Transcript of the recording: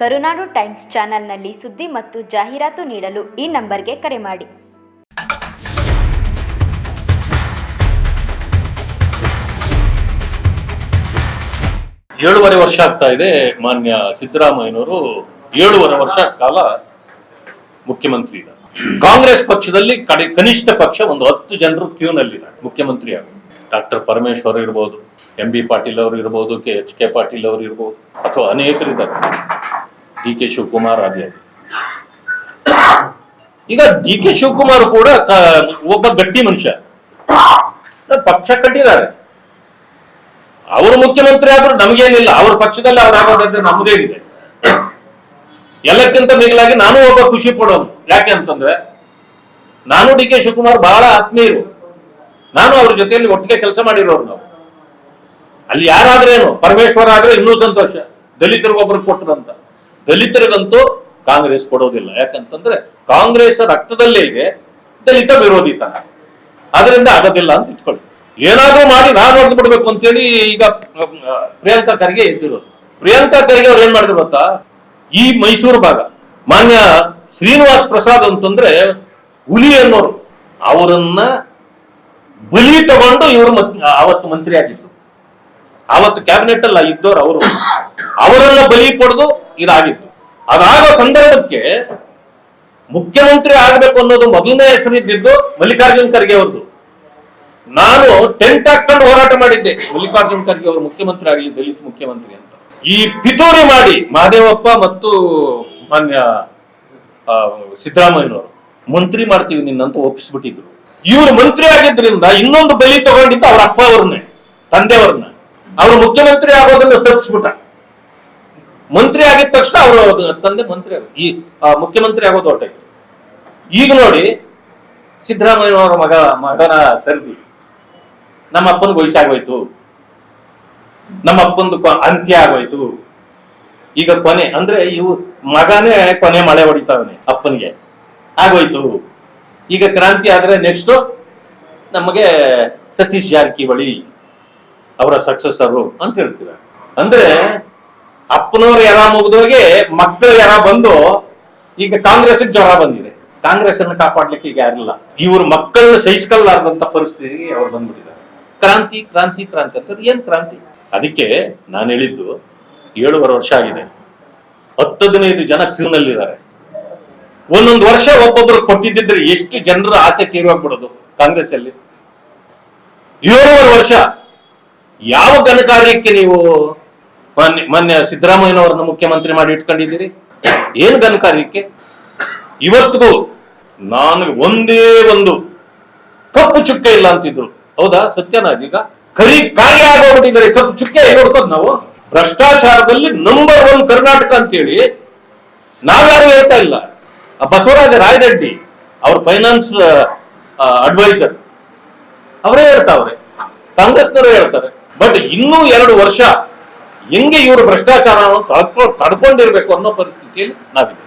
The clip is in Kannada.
ಕರುನಾಡು ಟೈಮ್ಸ್ ಚಾನೆಲ್ನಲ್ಲಿ ಸುದ್ದಿ ಮತ್ತು ಜಾಹೀರಾತು ನೀಡಲು ಈ ನಂಬರ್ಗೆ ಕರೆ ಮಾಡಿ. ಏಳುವರೆ ವರ್ಷ ಆಗ್ತಾ ಇದೆ ಮಾನ್ಯ ಸಿದ್ದರಾಮಯ್ಯನವರು. ಏಳುವರೆ ವರ್ಷ ಕಾಲ ಮುಖ್ಯಮಂತ್ರಿ ಇದ್ದಾರೆ. ಕಾಂಗ್ರೆಸ್ ಪಕ್ಷದಲ್ಲಿ ಕಡೆ, ಕನಿಷ್ಠ ಪಕ್ಷ ಒಂದು ಹತ್ತು ಜನರು ಕ್ಯೂನಲ್ಲಿದ್ದಾರೆ. ಮುಖ್ಯಮಂತ್ರಿ ಆಗ ಡಾಕ್ಟರ್ ಪರಮೇಶ್ವರ್ ಇರ್ಬೋದು, ಎಂ ಬಿ ಪಾಟೀಲ್ ಅವರು ಇರ್ಬೋದು, ಕೆ ಎಚ್ ಕೆ ಪಾಟೀಲ್ ಅವರು ಇರ್ಬೋದು, ಅಥವಾ ಅನೇಕರಿದ್ದಾರೆ. ಡಿ ಕೆ ಶಿವಕುಮಾರ್ ಆಗಲಿ ಈಗ ಡಿ ಕೆ ಶಿವಕುಮಾರ್ ಕೂಡ ಒಬ್ಬ ಗಟ್ಟಿ ಮನುಷ್ಯ. ಪಕ್ಷ ಕಟ್ಟಿದ್ದಾರೆ. ಅವರು ಮುಖ್ಯಮಂತ್ರಿ ಆದ್ರೂ ನಮಗೇನಿಲ್ಲ, ಅವ್ರ ಪಕ್ಷದಲ್ಲಿ ಅವ್ರು ನಮ್ದೇ ನಮ್ದೇನಿದೆ ಎಲ್ಲಕ್ಕಿಂತ ಮಿಗಿಲಾಗಿ ನಾನು ಒಬ್ಬ ಖುಷಿ ಪಡೋನು ಯಾಕೆ ಅಂತಂದ್ರೆ, ನಾನು ಡಿ ಕೆ ಶಿವಕುಮಾರ್ ಬಹಳ ಆತ್ಮೀಯರು. ನಾನು ಅವ್ರ ಜೊತೆಯಲ್ಲಿ ಒಟ್ಟಿಗೆ ಕೆಲಸ ಮಾಡಿರೋರು ನಾವು. ಅಲ್ಲಿ ಯಾರಾದ್ರೇನು, ಪರಮೇಶ್ವರ ಆದ್ರೆ ಇನ್ನೂ ಸಂತೋಷ. ದಲಿತರಿಗೊಬ್ಬರು ಕೊಟ್ಟರಂತ ದಲಿತರಿಗಂತೂ ಕಾಂಗ್ರೆಸ್ ಕೊಡೋದಿಲ್ಲ. ಯಾಕಂತಂದ್ರೆ ಕಾಂಗ್ರೆಸ್ ರಕ್ತದಲ್ಲೇ ಇದೆ, ದಲಿತ ವಿರೋಧಿ ತನ. ಅದರಿಂದ ಆಗೋದಿಲ್ಲ ಅಂತ ಇಟ್ಕೊಳ್ಳಿ. ಏನಾದ್ರೂ ಮಾಡಿ ನಾನು ಹೊಡೆದು ಬಿಡ್ಬೇಕು ಅಂತೇಳಿ ಈಗ ಪ್ರಿಯಾಂಕಾ ಖರ್ಗೆ ಎದ್ದಿರೋದು. ಪ್ರಿಯಾಂಕಾ ಖರ್ಗೆ ಅವ್ರು ಏನ್ ಮಾಡಿದ್ರು ಗೊತ್ತಾ? ಈ ಮೈಸೂರು ಭಾಗ. ಮಾನ್ಯ ಶ್ರೀನಿವಾಸ್ ಪ್ರಸಾದ್ ಅಂತಂದ್ರೆ ಹುಲಿ ಅನ್ನೋರು. ಅವರನ್ನ ಬಲಿ ತಗೊಂಡು ಇವರು ಅವತ್ತು ಮಂತ್ರಿ ಆಗಿದ್ರು. ಅವತ್ತು ಕ್ಯಾಬಿನೆಟ್ ಅಲ್ಲ ಇದ್ದವ್ರು ಅವರು. ಅವರನ್ನ ಬಲಿ ಪಡೆದು ಇದಾಗಿತ್ತು. ಅದಾಗೋ ಸಂದರ್ಭಕ್ಕೆ ಮುಖ್ಯಮಂತ್ರಿ ಆಗಬೇಕು ಅನ್ನೋದು ಮೊದಲನೇ ಹೆಸರಿದ್ದಿದ್ದು ಮಲ್ಲಿಕಾರ್ಜುನ್ ಖರ್ಗೆ ಅವ್ರದ್ದು. ನಾನು ಟೆಂಟ್ ಹಾಕೊಂಡು ಹೋರಾಟ ಮಾಡಿದ್ದೆ. ಮಲ್ಲಿಕಾರ್ಜುನ್ ಖರ್ಗೆ ಅವರು ಮುಖ್ಯಮಂತ್ರಿ ಆಗಲಿ, ದಲಿತ ಮುಖ್ಯಮಂತ್ರಿ ಅಂತ. ಈ ಪಿತೂರಿ ಮಾಡಿ ಮಹದೇವಪ್ಪ ಮತ್ತು ಮಾನ್ಯ ಸಿದ್ದರಾಮಯ್ಯನವರು ಮಂತ್ರಿ ಮಾಡ್ತೀವಿ ನಿನ್ನಂತ ಒಪ್ಪಿಸ್ಬಿಟ್ಟಿದ್ರು. ಇವರು ಮಂತ್ರಿ ಆಗಿದ್ರಿಂದ ಇನ್ನೊಂದು ಬಲಿ ತಗೊಂಡಿದ್ದು ಅವ್ರ ಅಪ್ಪ ಅವ್ರನ್ನೇ, ತಂದೆಯವ್ರನ್ನ. ಅವರು ಮುಖ್ಯಮಂತ್ರಿ ಆಗೋದನ್ನ ತಪ್ಪಿಸ್ಬಿಟ್ಟ. ಮಂತ್ರಿ ಆಗಿದ ತಕ್ಷಣ ಅವರು ತಂದೆ ಮಂತ್ರಿ ಆಗ ಈ ಮುಖ್ಯಮಂತ್ರಿ ಆಗೋದು ಹೊಟ್ಟೆ ಈಗ ನೋಡಿ ಸಿದ್ದರಾಮಯ್ಯನವರ ಮಗ, ಮಗನ ಸರದಿ. ನಮ್ಮ ಅಪ್ಪನಿಗೆ ವಯಸ್ಸಾಗೋಯ್ತು ನಮ್ಮ ಅಪ್ಪಂದು ಅಂತ್ಯ ಆಗೋಯ್ತು. ಈಗ ಕೊನೆ, ಅಂದ್ರೆ ಇವು ಮಗನೇ ಕೊನೆ ಮಳೆ ಹೊಡಿತಾವನೆ, ಅಪ್ಪನಿಗೆ. ಆಗೋಯ್ತು. ಈಗ ಕ್ರಾಂತಿ ಆದ್ರೆ ನೆಕ್ಸ್ಟ್ ನಮಗೆ ಸತೀಶ್ ಜಾರಕಿಹೊಳಿ ಅವರ ಸಕ್ಸಸ್ಸರು ಅಂತ ಹೇಳ್ತೀರ. ಅಂದ್ರೆ ಅಪ್ಪನವ್ರ ಎರ ಮುಗಿದೋಗಿ ಮಕ್ಕಳ ಎರ ಬಂದು, ಈಗ ಕಾಂಗ್ರೆಸ್ ಜ್ವರ ಬಂದಿದೆ. ಕಾಂಗ್ರೆಸ್ ಅನ್ನು ಕಾಪಾಡ್ಲಿಕ್ಕೆ ಈಗ ಯಾರಿಲ್ಲ. ಇವ್ರ ಮಕ್ಕಳನ್ನ ಸಹಿಸ್ಕೊಳ್ಳಾರ್ದಂತ ಪರಿಸ್ಥಿತಿಗೆ ಅವ್ರು ಬಂದ್ಬಿಟ್ಟಿದ್ದಾರೆ. ಕ್ರಾಂತಿ ಕ್ರಾಂತಿ ಕ್ರಾಂತಿ ಅಂತ ಏನ್ ಕ್ರಾಂತಿ? ಅದಕ್ಕೆ ನಾನು ಹೇಳಿದ್ದು, ಏಳುವರೆ ವರ್ಷ ಆಗಿದೆ. ಹತ್ತು ಹದಿನೈದು ಜನ ಕ್ಯೂನಲ್ಲಿದ್ದಾರೆ. ಒಂದೊಂದು ವರ್ಷ ಒಬ್ಬೊಬ್ರು ಕೊಟ್ಟಿದ್ದಿದ್ರೆ ಎಷ್ಟು ಜನರ ಆಸೆ ತೀರೋಗ್ಬಿಡೋದು ಕಾಂಗ್ರೆಸ್ ಅಲ್ಲಿ ಏಳುವರೆ ವರ್ಷ. ಯಾವ ಘನಕಾರ್ಯಕ್ಕೆ ನೀವು ಮಾನ್ಯ ಮೊನ್ನೆ ಸಿದ್ದರಾಮಯ್ಯನವರನ್ನು ಮುಖ್ಯಮಂತ್ರಿ ಮಾಡಿ ಇಟ್ಕೊಂಡಿದ್ದೀರಿ. ಏನು ಗನಕಾರ್ಯಕ್ಕೆ ಇವತ್ತಿಗೂ ನಾನು ಒಂದೇ ಒಂದು ಕಪ್ಪು ಚುಕ್ಕೆ ಇಲ್ಲ ಅಂತಿದ್ರು. ಹೌದಾ ಸತ್ಯನಾ ಇದೀಗ ಕರಿ ಕಾಗೆ ಆಗೋಗ್ಬಿಟ್ಟಿದ್ದಾರೆ. ಕಪ್ಪು ಚುಕ್ಕೆ ಹುಡ್ಕೋದ್ ನಾವು? ಭ್ರಷ್ಟಾಚಾರದಲ್ಲಿ ನಂಬರ್ ಒನ್ ಕರ್ನಾಟಕ ಅಂತೇಳಿ ನಾವ್ಯಾರು ಹೇಳ್ತಾ ಇಲ್ಲ. ಬಸವರಾಜ ರಾಯರೆಡ್ಡಿ, ಅವ್ರ ಫೈನಾನ್ಸ್ ಅಡ್ವೈಸರ್ ಅವರೇ ಹೇಳ್ತಾವ್ರೆ ಕಾಂಗ್ರೆಸ್ನವರು ಹೇಳ್ತಾರೆ. ಬಟ್ ಇನ್ನೂ ಎರಡು ವರ್ಷ ಹೆಂಗೆ ಇವರು ಭ್ರಷ್ಟಾಚಾರ ತಡ್ಕೊ ತಡ್ಕೊಂಡಿರ್ಬೇಕು ಅನ್ನೋ ಪರಿಸ್ಥಿತಿಯಲ್ಲಿ ನಾವಿದ್ದೀವಿ.